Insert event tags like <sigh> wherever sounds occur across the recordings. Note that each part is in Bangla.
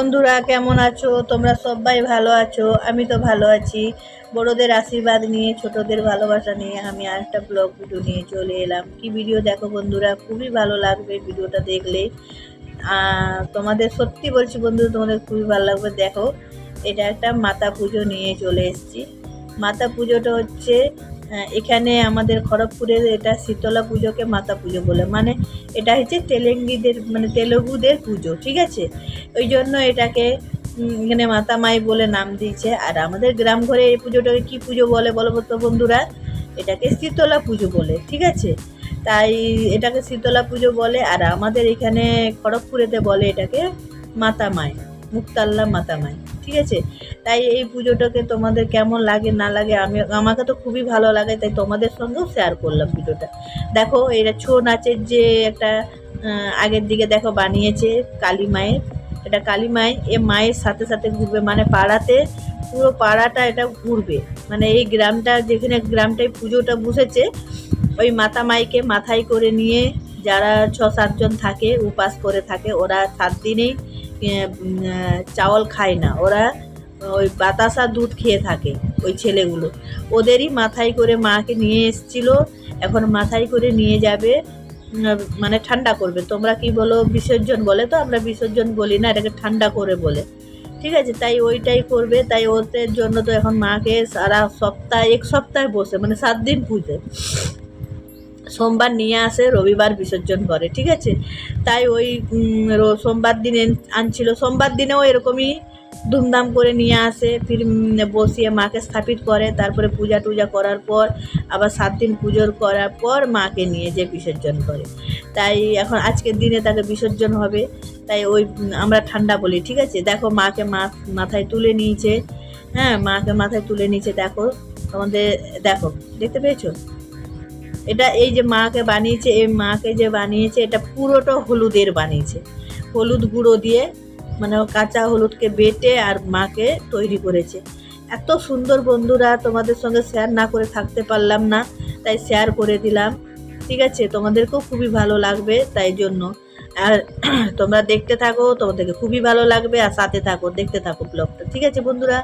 বন্ধুরা, কেমন আছো? তোমরা সবাই ভালো আছো? আমি তো ভালো আছি। বড়দের আশীর্বাদ নিয়ে, ছোটদের ভালোবাসা নিয়ে আমি আরেকটা ব্লগ ভিডিও নিয়ে চলে এলাম। কি ভিডিও দেখো বন্ধুরা, খুবই ভালো লাগবে ভিডিওটা দেখলে। তোমাদের সত্যি বলছি বন্ধু, তোমাদের খুবই ভালো লাগবে। দেখো, এটা একটা মাতা পুজো নিয়ে চলে এসেছি। মাতা পুজোটা হচ্ছে এখানে আমাদের খড়গপুরের এটা শীতলা পুজোকে মাতা পুজো বলে। মানে এটা হচ্ছে তেলেঙ্গিদের মানে তেলেগুদের পুজো, ঠিক আছে? ওই জন্য এটাকে এখানে মাতা মাই বলে নাম দিয়েছে। আর আমাদের গ্রাম ঘরে এই পুজোটাকে কী পুজো বলে বলো তো বন্ধুরা? এটাকে শীতলা পুজো বলে, ঠিক আছে? তাই এটাকে শীতলা পুজো বলে, আর আমাদের এখানে খড়গপুরেতে বলে এটাকে মাতা মাই, মুক্তাল্লা মাতা মাই। ঠিক আছে? তাই এই পুজোটাকে তোমাদের কেমন লাগে, না লাগে, আমি, আমাকে তো খুবই ভালো লাগে, তাই তোমাদের সঙ্গেও শেয়ার করলাম ভিডিওটা দেখো এটা ছৌ নাচের যে একটা আগের দিকে দেখো বানিয়েছে কালী মায়ের, এটা কালী মাই এ মায়ের সাথে সাথে ঘুরবে মানে পাড়াতে পুরো পাড়াটা এটা ঘুরবে। মানে এই গ্রামটা, যেখানে গ্রামটায় পুজোটা বসেছে, ওই মাতা মাইকে মাথায় করে নিয়ে যারা ছ সাতজন থাকে, উপাস করে থাকে, ওরা সাত দিনেই চাওয়াল খায় না। ওরা ওই বাতাসা দুধ খেয়ে থাকে ওই ছেলেগুলো। ওদেরই মাথায় করে মাকে নিয়ে এসছিল। এখন মাথায় করে নিয়ে যাবে মানে ঠান্ডা করবে। তোমরা কি বলো, বিসর্জন বলে তো, আমরা বিসর্জন বলি না, এটাকে ঠান্ডা করে বলে। ঠিক আছে, তাই ওইটাই করবে। তাই ওদের জন্য তো এখন মাকে সারা সপ্তাহ, এক সপ্তাহে বসে মানে সাত দিন পুজো। সোমবার নিয়ে আসে, রবিবার বিসর্জন করে, ঠিক আছে? তাই ওই সোমবার দিনে আনছিল। সোমবার দিনেও এরকমই ধুমধাম করে নিয়ে আসে, ফির বসিয়ে মাকে স্থাপিত করে, তারপরে পূজা টুজা করার পর, আবার সাত দিন পুজোর করার পর মাকে নিয়ে যে বিসর্জন করে। তাই এখন আজকের দিনে তাকে বিসর্জন হবে। তাই ওই আমরা ঠান্ডা বলি, ঠিক আছে? দেখো মাকে মাথায় তুলে নিয়েছে হ্যাঁ? মাকে মাথায় তুলে নিয়েছে, দেখো। তোমাদের, দেখো, দেখতে পেয়েছ? এটা এই যে মাকে বানিয়েছে, এই মাকে যে বানিয়েছে, এটা পুরোটা হলুদের বানিয়েছে। হলুদ গুঁড়ো দিয়ে মানে কাঁচা হলুদকে বেটে আর মাকে তৈরি করেছে। এত সুন্দর বন্ধুরা, তোমাদের সঙ্গে শেয়ার না করে থাকতে পারলাম না, তাই শেয়ার করে দিলাম। ঠিক আছে, তোমাদেরকেও খুবই ভালো লাগবে তাই জন্য। আর <clears throat> তোমরা দেখতে থাকো, তোমাদেরকে খুবই ভালো লাগবে, আর সাথে থাকো, দেখতে থাকো ব্লগটা ঠিক আছে, বন্ধুরা?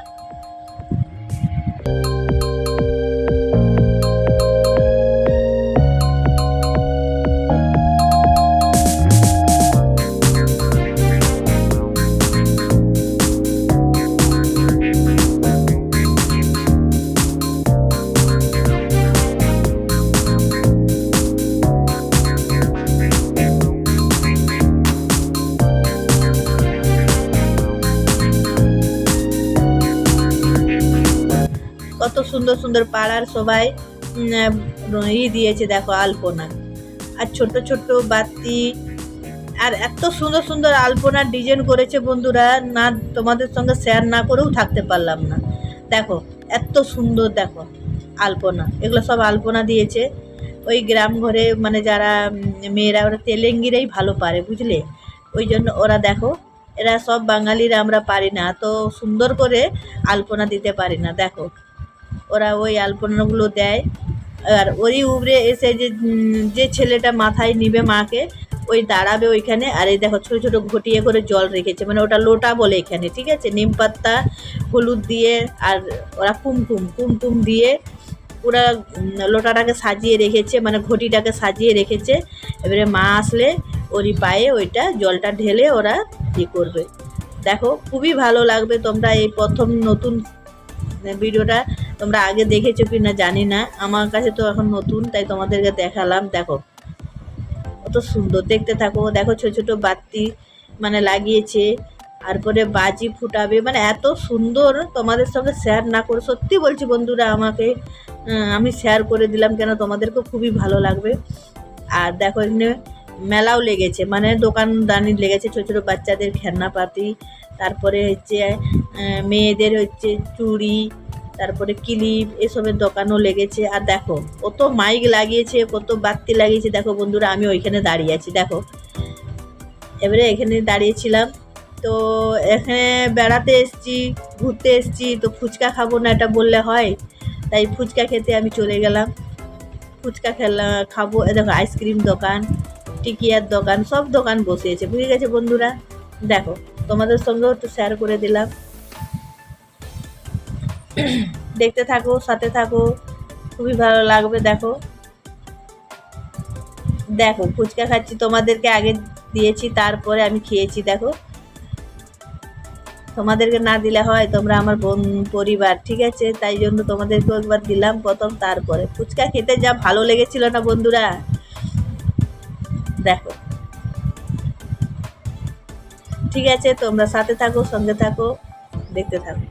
সুন্দর সুন্দর পাড়ার সবাই ই দিয়েছে, দেখো, আলপনা। আর ছোট ছোট বাতি, আর এত সুন্দর সুন্দর আলপনার ডিজাইন করেছে বন্ধুরা, না তোমাদের সঙ্গে শেয়ার না করেও থাকতে পারলাম না। দেখো, এত সুন্দর, দেখো, আলপনা, এগুলো সব আলপনা দিয়েছে। ওই গ্রাম ঘরে মানে যারা মেয়েরা, ওরা তেলেঙ্গিরাই ভালো পারে, বুঝলে? ওই জন্য ওরা, দেখো, এরা সব বাঙালিরা আমরা পারি না তো সুন্দর করে আলপনা দিতে পারি না, দেখো। ওরা ওই আলপনাগুলো দেয়। আর ওরই উপরে এসে যে যে ছেলেটা মাথায় নিবে মাকে, ওই দাঁড়াবে ওইখানে। আর এই দেখো, ছোটো ছোটো ঘটিয়ে করে জল রেখেছে। মানে ওটা লোটা বলে এখানে, ঠিক আছে? নিম পাত্তা হলুদ দিয়ে, আর ওরা কুমকুম কুমকুম দিয়ে পুরা লোটাটাকে সাজিয়ে রেখেছে। মানে ঘটিটাকে সাজিয়ে রেখেছে। এবারে মা আসলে ওরই পায়ে ওইটা জলটা ঢেলে ওরা ই করবে। দেখো, খুবই ভালো লাগবে তোমরা এই প্রথম নতুন ভিডিওটা তোমরা আগে দেখেছ কি না জানি না। আমার কাছে তো এখন নতুন, তাই তোমাদেরকে দেখালাম। দেখো, কত সুন্দর। দেখতে থাকো, দেখো ছোট ছোট বাতি মানে লাগিয়েছে, তারপরে বাজি ফুটাবে। মানে এত সুন্দর তোমাদের সঙ্গে শেয়ার না করে, সত্যি বলছি বন্ধুরা আমাকে আমি শেয়ার করে দিলাম কেন তোমাদেরকেও খুবই ভালো লাগবে। আর দেখো এখানে মেলাও লেগেছে মানে দোকানদানি লেগেছে ছোটো ছোটো বাচ্চাদের খেলনাপাতি তারপরে হচ্ছে মেয়েদের হচ্ছে চুড়ি, তারপরে ক্লিপ, এসবের দোকানও লেগেছে। আর দেখো, কত মাইক লাগিয়েছে, কত বাতি লাগিয়েছে। দেখো বন্ধুরা, আমি ওইখানে দাঁড়িয়ে আছি, দেখো। এবারে এখানে দাঁড়িয়েছিলাম। তো, এখানে বেড়াতে এসছি, ঘুরতে এসছি। তো ফুচকা খাব না এটা বললে হয়। তাই ফুচকা খেতে আমি চলে গেলাম। ফুচকা খেলা, খাব। দেখো আইসক্রিম দোকান, টিকিয়ার দোকান, সব দোকান বসিয়েছে বুঝে গেছে বন্ধুরা? দেখো তোমাদের সঙ্গেও একটু শেয়ার করে দিলাম। দেখতে থাকো, সাথে থাকো, খুবই ভালো লাগবে, দেখো। দেখো, ফুচকা খাচ্ছি, তোমাদেরকে আগে দিয়েছি, তারপরে আমি খেয়েছি, দেখো। তোমাদেরকে না দিলে হয়, তোমরা আমার বোন, পরিবার, ঠিক আছে? তাই জন্য তোমাদেরকেও একবার দিলাম, প্রথম, তারপরে। ফুচকা খেতে যা ভালো লেগেছিল না, বন্ধুরা? দেখো। ঠিক আছে তোমরা সাথে থাকো সঙ্গে থাকো দেখতে থাকো।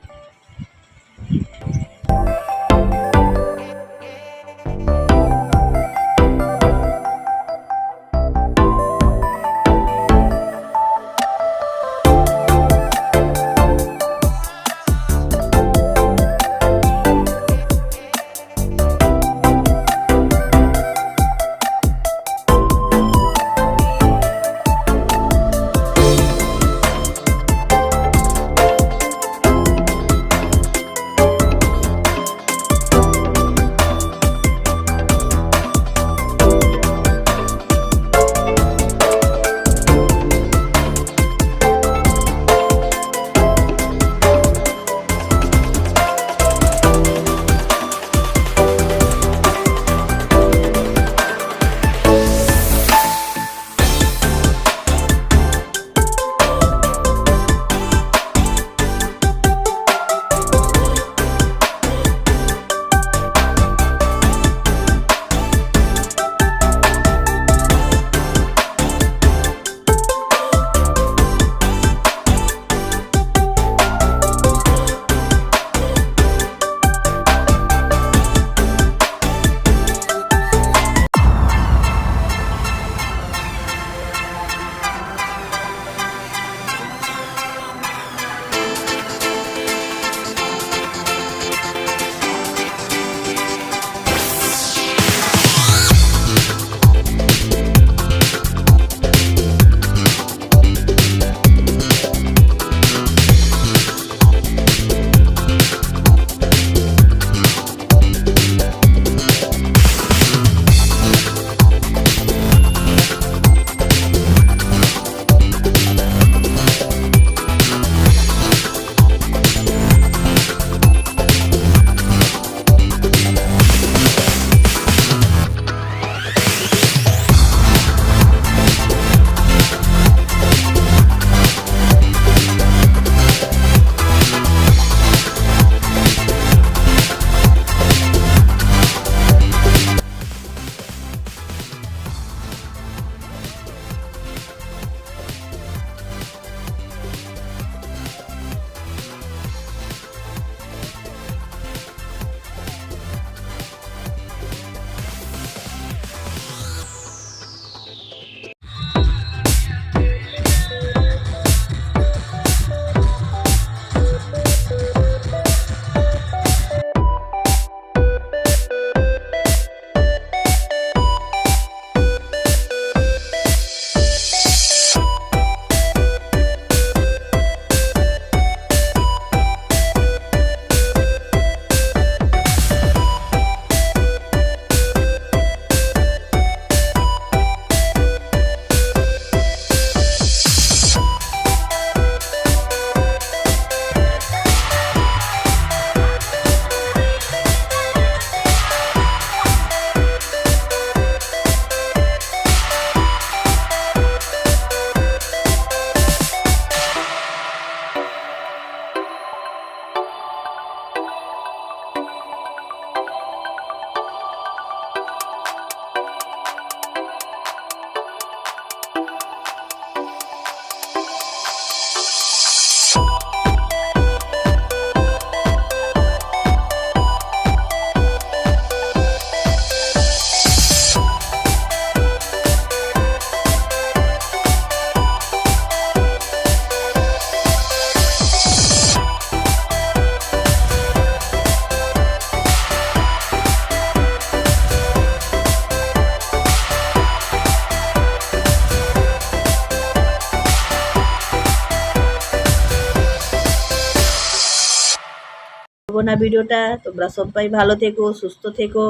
বাড়াবো না ভিডিওটা। তোমরা সবাই ভালো থেকো, সুস্থ থেকো।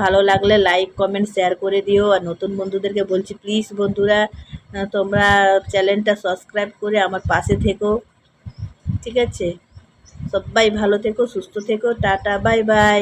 ভালো লাগলে লাইক কমেন্ট শেয়ার করে দিও। আর নতুন বন্ধুদেরকে বলছি প্লিজ বন্ধুরা তোমরা চ্যানেলটা সাবস্ক্রাইব করে আমার পাশে থেকো। ঠিক আছে? সবাই ভালো থেকো, সুস্থ থেকো। Tata bye bye